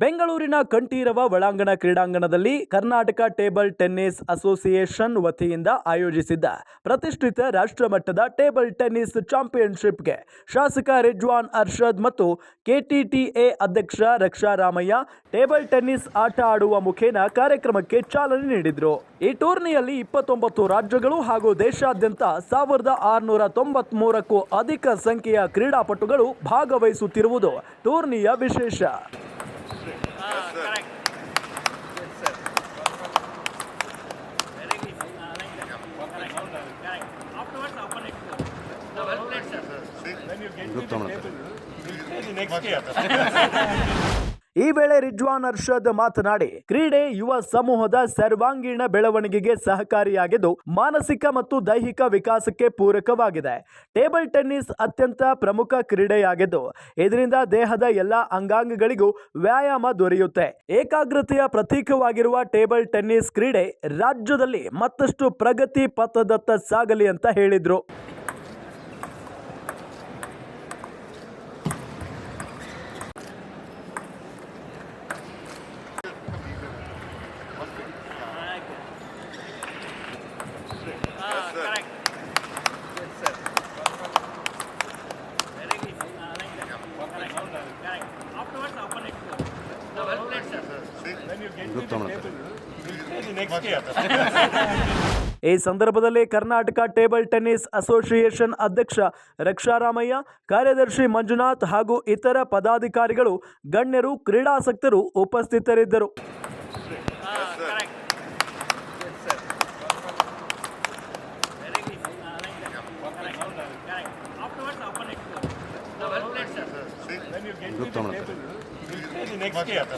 ಬೆಂಗಳೂರಿನ ಕಂಠೀರವ ಒಳಾಂಗಣ ಕ್ರೀಡಾಂಗಣದಲ್ಲಿ ಕರ್ನಾಟಕ ಟೇಬಲ್ ಟೆನ್ನಿಸ್ ಅಸೋಸಿಯೇಷನ್ ವತಿಯಿಂದ ಆಯೋಜಿಸಿದ್ದ ಪ್ರತಿಷ್ಠಿತ ರಾಷ್ಟ್ರಮಟ್ಟದ ಟೇಬಲ್ ಟೆನ್ನಿಸ್ ಚಾಂಪಿಯನ್ಶಿಪ್ಗೆ ಶಾಸಕ ರಿಜ್ವಾನ್ ಅರ್ಷದ್ ಮತ್ತು ಕೆಟಿಟಿಎ ಅಧ್ಯಕ್ಷ ರಕ್ಷಾರಾಮಯ್ಯ ಟೇಬಲ್ ಟೆನ್ನಿಸ್ ಆಟ ಆಡುವ ಮುಖೇನ ಕಾರ್ಯಕ್ರಮಕ್ಕೆ ಚಾಲನೆ ನೀಡಿದರು. ಈ ಟೂರ್ನಿಯಲ್ಲಿ ಇಪ್ಪತ್ತೊಂಬತ್ತು ರಾಜ್ಯಗಳು ಹಾಗೂ ದೇಶಾದ್ಯಂತ ಸಾವಿರದ ಆರುನೂರ ತೊಂಬತ್ಮೂರಕ್ಕೂ ಅಧಿಕ ಸಂಖ್ಯೆಯ ಕ್ರೀಡಾಪಟುಗಳು ಭಾಗವಹಿಸುತ್ತಿರುವುದು ಟೂರ್ನಿಯ ವಿಶೇಷ. Ah, you next year. ಈ ವೇಳೆ ರಿಜ್ವಾನ್ ಅರ್ಷದ್ ಮಾತನಾಡಿ, ಕ್ರೀಡೆ ಯುವ ಸಮೂಹದ ಸರ್ವಾಂಗೀಣ ಬೆಳವಣಿಗೆಗೆ ಸಹಕಾರಿಯಾಗಿದ್ದು, ಮಾನಸಿಕ ಮತ್ತು ದೈಹಿಕ ವಿಕಾಸಕ್ಕೆ ಪೂರಕವಾಗಿದೆ. ಟೇಬಲ್ ಟೆನ್ನಿಸ್ ಅತ್ಯಂತ ಪ್ರಮುಖ ಕ್ರೀಡೆಯಾಗಿದ್ದು, ಇದರಿಂದ ದೇಹದ ಎಲ್ಲ ಅಂಗಾಂಗಗಳಿಗೂ ವ್ಯಾಯಾಮ ದೊರೆಯುತ್ತೆ. ಏಕಾಗ್ರತೆಯ ಪ್ರತೀಕವಾಗಿರುವ ಟೇಬಲ್ ಟೆನ್ನಿಸ್ ಕ್ರೀಡೆ ರಾಜ್ಯದಲ್ಲಿ ಮತ್ತಷ್ಟು ಪ್ರಗತಿ ಪಥದತ್ತ ಸಾಗಲಿ ಅಂತ ಹೇಳಿದ್ರು. ಈ ಸಂದರ್ಭದಲ್ಲಿ ಕರ್ನಾಟಕ ಟೇಬಲ್ ಟೆನ್ನಿಸ್ ಅಸೋಸಿಯೇಷನ್ ಅಧ್ಯಕ್ಷ ರಕ್ಷಾರಾಮಯ್ಯ ಕಾರ್ಯದರ್ಶಿ ಮಂಜುನಾಥ್ ಹಾಗೂ ಇತರ ಪದಾಧಿಕಾರಿಗಳು ಗಣ್ಯರು ಕ್ರೀಡಾಸಕ್ತರು ಉಪಸ್ಥಿತರಿದ್ದರು ネックスケアだ。